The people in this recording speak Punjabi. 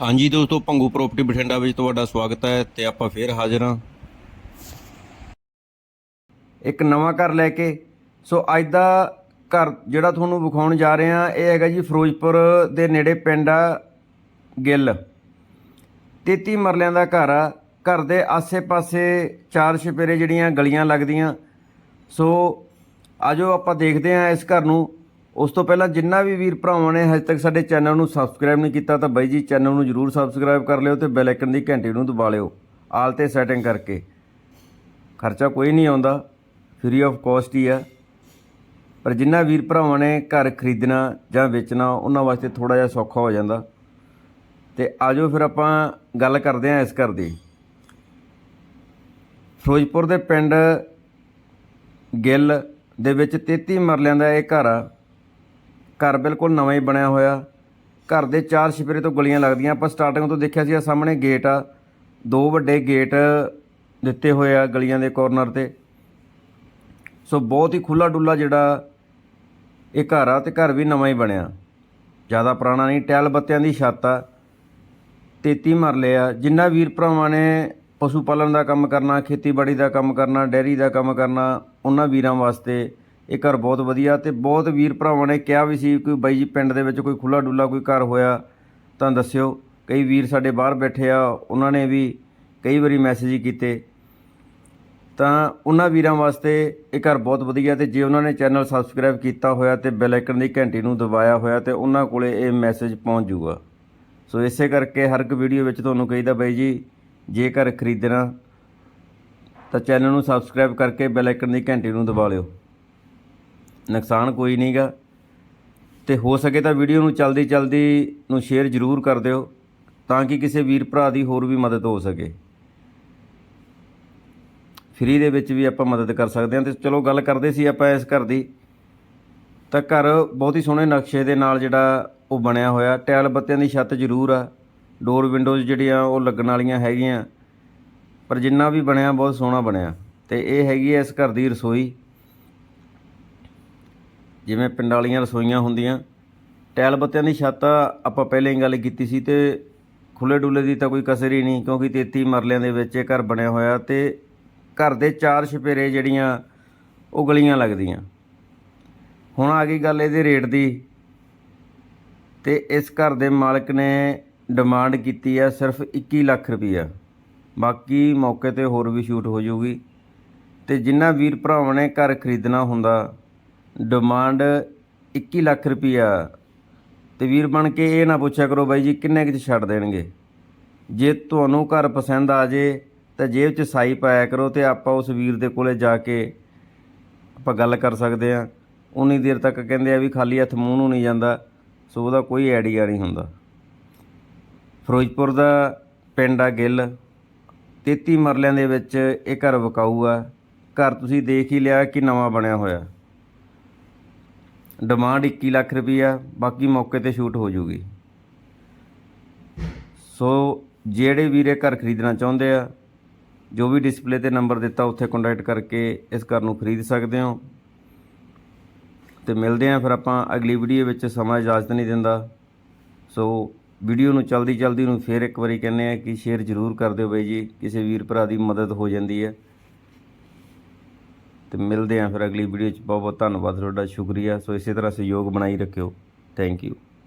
ਹਾਂਜੀ ਦੋਸਤੋ ਭੰਗੂ ਪ੍ਰਾਪਰਟੀ ਬਠਿੰਡਾ ਵਿੱਚ ਤੁਹਾਡਾ ਸਵਾਗਤ ਹੈ ਤੇ ਆਪਾਂ ਫੇਰ ਹਾਜ਼ਰ ਹਾਂ। ਇੱਕ ਨਵਾਂ ਘਰ ਲੈ ਕੇ। ਸੋ ਅੱਜ ਦਾ ਘਰ ਜਿਹੜਾ ਤੁਹਾਨੂੰ ਵਿਖਾਉਣ ਜਾ ਰਹੇ ਹਾਂ, ਇਹ ਹੈਗਾ ਜੀ ਫਿਰੋਜ਼ਪੁਰ ਦੇ ਨੇੜੇ ਪਿੰਡ ਆ, ਗਿੱਲ। 33 ਮਰਲਿਆਂ ਦਾ ਘਰ ਆ। ਘਰ ਦੇ ਆਸੇ-ਪਾਸੇ ਚਾਰ ਛਪੇਰੇ ਜਿਹੜੀਆਂ ਗਲੀਆਂ ਲੱਗਦੀਆਂ। ਸੋ ਆਜੋ ਆਪਾਂ ਦੇਖਦੇ ਹਾਂ ਇਸ ਘਰ ਨੂੰ। ਉਸ ਤੋਂ ਪਹਿਲਾਂ ਜਿੰਨਾ ਵੀ ਵੀਰ ਭਰਾਵਾਂ ਨੇ ਹਜੇ ਤੱਕ ਸਾਡੇ ਚੈਨਲ ਨੂੰ ਸਬਸਕ੍ਰਾਈਬ ਨਹੀਂ ਕੀਤਾ ਤਾਂ ਬਾਈ ਜੀ ਚੈਨਲ ਨੂੰ ਜਰੂਰ ਸਬਸਕ੍ਰਾਈਬ ਕਰ ਲਿਓ ਤੇ ਬੈਲ ਆਈਕਨ ਦੀ ਘੰਟੀ ਨੂੰ ਦਬਾ ਲਿਓ, ਆਲ ਤੇ ਸੈਟਿੰਗ ਕਰਕੇ। ਖਰਚਾ ਕੋਈ ਨਹੀਂ ਆਉਂਦਾ ਫ੍ਰੀ ਆਫ ਕਾਸਟ ਹੀ ਆ। ਪਰ ਜਿੰਨਾ ਵੀਰ ਭਰਾਵਾਂ ਨੇ ਘਰ ਖਰੀਦਣਾ ਜਾਂ ਵੇਚਣਾ, ਉਹਨਾਂ ਵਾਸਤੇ ਥੋੜਾ ਜਿਹਾ ਸੌਖਾ ਹੋ ਜਾਂਦਾ। ਤੇ ਆਜੋ ਫਿਰ ਆਪਾਂ ਗੱਲ ਕਰਦੇ ਹਾਂ ਇਸ ਘਰ ਦੀ। ਫਿਰੋਜ਼ਪੁਰ ਦੇ ਪਿੰਡ ਗਿੱਲ ਦੇ ਵਿੱਚ 33 ਮਰਲਿਆਂ ਦਾ ਇਹ ਘਰ ਆ। ਘਰ ਬਿਲਕੁਲ ਨਵਾਂ ਹੀ ਬਣਿਆ ਹੋਇਆ। ਘਰ ਦੇ ਚਾਰ ਛਿਪਰੇ ਤੋਂ ਗਲੀਆਂ ਲੱਗਦੀਆਂ। ਆਪਾਂ ਸਟਾਰਟਿੰਗ ਤੋਂ ਦੇਖਿਆ ਸੀ ਆ ਸਾਹਮਣੇ ਗੇਟ ਆ। ਦੋ ਵੱਡੇ ਗੇਟ ਦਿੱਤੇ ਹੋਏ ਆ ਗਲੀਆਂ ਦੇ ਕੋਰਨਰ ਤੇ। ਸੋ ਬਹੁਤ ਹੀ ਖੁੱਲਾ ਡੁੱਲਾ ਜਿਹੜਾ ਇਹ ਘਰ ਆ ਤੇ ਘਰ ਵੀ ਨਵਾਂ ਹੀ ਬਣਿਆ। ਜ਼ਿਆਦਾ ਪੁਰਾਣਾ ਨਹੀਂ ਟੈਲ ਬੱਤਿਆਂ ਦੀ ਛੱਤ ਆ। 33 ਮਰਲੇ ਆ। ਜਿੰਨਾ ਵੀਰ ਭਰਾਵਾਂ ਨੇ ਪਸ਼ੂ ਪਾਲਣ ਦਾ ਕੰਮ ਕਰਨਾ, ਖੇਤੀਬਾੜੀ ਦਾ ਕੰਮ ਕਰਨਾ ਡੈਰੀ ਦਾ ਕੰਮ ਕਰਨਾ, ਉਹਨਾਂ ਵੀਰਾਂ ਵਾਸਤੇ ਇਹ ਘਰ ਬਹੁਤ ਵਧੀਆ ਤੇ ਬਹੁਤ ਵੀਰ ਭਰਾਵਾਂ ਨੇ ਕਿਹਾ ਵੀ ਸੀ ਕੋਈ ਬਾਈ ਜੀ ਪਿੰਡ ਦੇ ਵਿੱਚ ਕੋਈ ਖੁੱਲਾ ਡੁੱਲਾ ਕੋਈ ਘਰ ਹੋਇਆ, ਤਾਂ ਦੱਸਿਓ। ਕਈ ਵੀਰ ਸਾਡੇ ਬਾਹਰ ਬੈਠੇ ਆ, ਉਹਨਾਂ ਨੇ ਵੀ ਕਈ ਵਾਰੀ ਮੈਸੇਜ ਕੀਤੇ। ਤਾਂ ਉਹਨਾਂ ਵੀਰਾਂ ਵਾਸਤੇ ਇਹ ਘਰ ਬਹੁਤ ਵਧੀਆ ਤੇ ਜੇ ਉਹਨਾਂ ਨੇ ਚੈਨਲ ਸਬਸਕ੍ਰਾਈਬ ਕੀਤਾ ਹੋਇਆ ਤੇ ਬੈਲ ਆਈਕਨ ਦੀ ਘੰਟੀ ਨੂੰ ਦਬਾਇਆ ਹੋਇਆ ਤੇ ਉਹਨਾਂ ਕੋਲੇ ਇਹ ਮੈਸੇਜ ਪਹੁੰਚ ਜਾਊਗਾ ਸੋ ਇਸੇ ਕਰਕੇ ਹਰ ਇੱਕ ਵੀਡੀਓ ਵਿੱਚ ਤੁਹਾਨੂੰ ਕਹੀਦਾ ਬਾਈ ਜੀ, ਜੇ ਘਰ ਖਰੀਦਣਾ, ਤਾਂ ਚੈਨਲ ਨੂੰ ਸਬਸਕ੍ਰਾਈਬ ਕਰਕੇ ਬੈਲ ਆਈਕਨ ਦੀ ਘੰਟੀ ਨੂੰ ਦਬਾ ਲਿਓ। ਨੁਕਸਾਨ ਕੋਈ ਨਹੀਂਗਾ ਤੇ ਹੋ ਸਕੇ ਤਾਂ ਵੀਡੀਓ ਨੂੰ ਚਲਦੀ ਚਲਦੀ ਨੂੰ ਸ਼ੇਅਰ ਜ਼ਰੂਰ ਕਰ ਦਿਓ ਤਾਂ ਕਿ ਕਿਸੇ ਵੀਰ ਭਰਾ ਦੀ ਹੋਰ ਵੀ ਮਦਦ ਹੋ ਸਕੇ। ਫ੍ਰੀ ਦੇ ਵਿੱਚ ਵੀ ਆਪਾਂ ਮਦਦ ਕਰ ਸਕਦੇ ਹਾਂ ਤੇ ਚਲੋ ਗੱਲ ਕਰਦੇ ਸੀ ਆਪਾਂ ਇਸ ਘਰ ਦੀ। ਤਾਂ ਘਰ ਬਹੁਤ ਹੀ ਸੋਹਣੇ ਨਕਸ਼ੇ ਦੇ ਨਾਲ ਜਿਹੜਾ ਉਹ ਬਣਿਆ ਹੋਇਆ। ਟੈਲ ਬੱਤਿਆਂ ਦੀ ਛੱਤ ਜ਼ਰੂਰ ਆ। ਡੋਰ ਵਿੰਡੋਜ਼ ਜਿਹੜੀਆਂ ਉਹ ਲੱਗਣ ਵਾਲੀਆਂ ਹੈਗੀਆਂ। ਪਰ ਜਿੰਨਾ ਵੀ ਬਣਿਆ ਬਹੁਤ ਸੋਹਣਾ ਬਣਿਆ। ਤੇ ਇਹ ਹੈਗੀ ਹੈ ਇਸ ਘਰ ਦੀ ਰਸੋਈ। ਜਿਵੇਂ ਪਿੰਡ ਵਾਲੀਆਂ ਰਸੋਈਆਂ ਹੁੰਦੀਆਂ ਟੈਲ ਬੱਤਿਆਂ ਦੀ ਛੱਤ ਆਪਾਂ ਪਹਿਲਾਂ ਹੀ ਗੱਲ ਕੀਤੀ ਸੀ ਤੇ ਖੁੱਲੇ ਡੁੱਲੇ ਦੀ ਤਾਂ ਕੋਈ ਕਸਰ ਹੀ ਨਹੀਂ, ਕਿਉਂਕਿ 33 ਮਰਲਿਆਂ ਦੇ ਵਿੱਚ ਇਹ ਘਰ ਬਣਿਆ ਹੋਇਆ ਤੇ ਘਰ ਦੇ ਚਾਰ ਛਪੇਰੇ ਜਿਹੜੀਆਂ, ਉਹ ਗਲੀਆਂ ਲੱਗਦੀਆਂ। ਹੁਣ ਆ ਗਈ ਗੱਲ ਇਹਦੇ ਰੇਟ ਦੀ ਤੇ ਇਸ ਘਰ ਦੇ ਮਾਲਕ ਨੇ ਡਿਮਾਂਡ ਕੀਤੀ ਹੈ ਸਿਰਫ 21 ਲੱਖ ਰੁਪਈਆ। ਬਾਕੀ ਮੌਕੇ ਤੇ ਹੋਰ ਵੀ ਸ਼ੂਟ ਹੋ ਜਾਊਗੀ ਤੇ ਜਿਨ੍ਹਾਂ ਵੀਰ ਭਰਾਵਾਂ ਨੇ ਘਰ ਖਰੀਦਣਾ ਹੁੰਦਾ ਡਿਮਾਂਡ 21 ਲੱਖ ਰੁਪਈਆ। ਤੇ ਵੀਰ ਬਣ ਕੇ ਇਹ ਨਾ ਪੁੱਛਿਆ ਕਰੋ ਬਾਈ ਜੀ, ਕਿੰਨੇ ਕੁ ਚ ਛੱਡ ਦੇਣਗੇ? ਜੇ ਤੁਹਾਨੂੰ ਘਰ ਪਸੰਦ ਆ ਜੇ, ਤਾਂ ਜੇਬ 'ਚ ਸਾਈ ਪਾਇਆ ਕਰੋ ਤੇ ਆਪਾਂ ਉਸ ਵੀਰ ਦੇ ਕੋਲੇ ਜਾ ਕੇ ਆਪਾਂ ਗੱਲ ਕਰ ਸਕਦੇ ਆ ਉਨੀ ਦੇਰ ਤੱਕ ਕਹਿੰਦੇ ਆ ਵੀ ਖਾਲੀ ਹੱਥ ਮੂੰਹ ਨੂੰ ਨਹੀਂ ਜਾਂਦਾ, ਸੋ ਉਹਦਾ ਕੋਈ ਆਈਡੀਆ ਨਹੀਂ ਹੁੰਦਾ। ਫਿਰੋਜ਼ਪੁਰ ਦਾ ਪਿੰਡ ਆ ਗਿੱਲ। 33 ਮਰਲਿਆਂ ਦੇ ਵਿੱਚ ਇਹ ਘਰ ਵਿਕਾਊ ਆ। ਘਰ ਤੁਸੀਂ ਦੇਖ ਹੀ ਲਿਆ ਕਿ ਨਵਾਂ ਬਣਿਆ ਹੋਇਆ। ਡਿਮਾਂਡ 21 ਲੱਖ ਰੁਪਈਆ, ਬਾਕੀ ਮੌਕੇ ਤੇ ਸ਼ੂਟ ਹੋ ਜੂਗੀ। ਸੋ ਜਿਹੜੇ ਵੀਰੇ ਘਰ ਖਰੀਦਣਾ ਚਾਹੁੰਦੇ ਆ, ਜੋ ਵੀ ਡਿਸਪਲੇ ਤੇ ਨੰਬਰ ਦਿੱਤਾ, ਉੱਥੇ ਕੰਟੈਕਟ ਕਰਕੇ ਇਸ ਘਰ ਨੂੰ ਖਰੀਦ ਸਕਦੇ ਹੋ। ਤੇ ਮਿਲਦੇ ਆਂ ਫਿਰ ਆਪਾਂ ਅਗਲੀ ਵੀਡੀਓ ਵਿੱਚ, ਸਮਾਂ ਇਜਾਜ਼ਤ ਨਹੀਂ ਦਿੰਦਾ। ਸੋ ਵੀਡੀਓ ਨੂੰ ਚਲਦੀ ਚਲਦੀ ਨੂੰ ਫੇਰ ਇੱਕ ਵਾਰੀ ਕਹਿੰਦੇ ਆ ਕਿ ਸ਼ੇਅਰ ਜ਼ਰੂਰ ਕਰ ਦਿਓ ਬਾਈ ਜੀ, ਕਿਸੇ ਵੀਰ ਭਰਾ ਦੀ ਮਦਦ ਹੋ ਜਾਂਦੀ ਹੈ। ਤੇ ਮਿਲਦੇ ਆਂ ਫਿਰ ਅਗਲੀ ਵੀਡੀਓ 'ਚ। ਬਹੁਤ ਬਹੁਤ ਧੰਨਵਾਦ, ਤੁਹਾਡਾ ਸ਼ੁਕਰੀਆ। ਸੋ ਇਸੇ ਤਰ੍ਹਾਂ ਸਹਿਯੋਗ ਬਣਾਈ ਰੱਖਿਓ। Thank you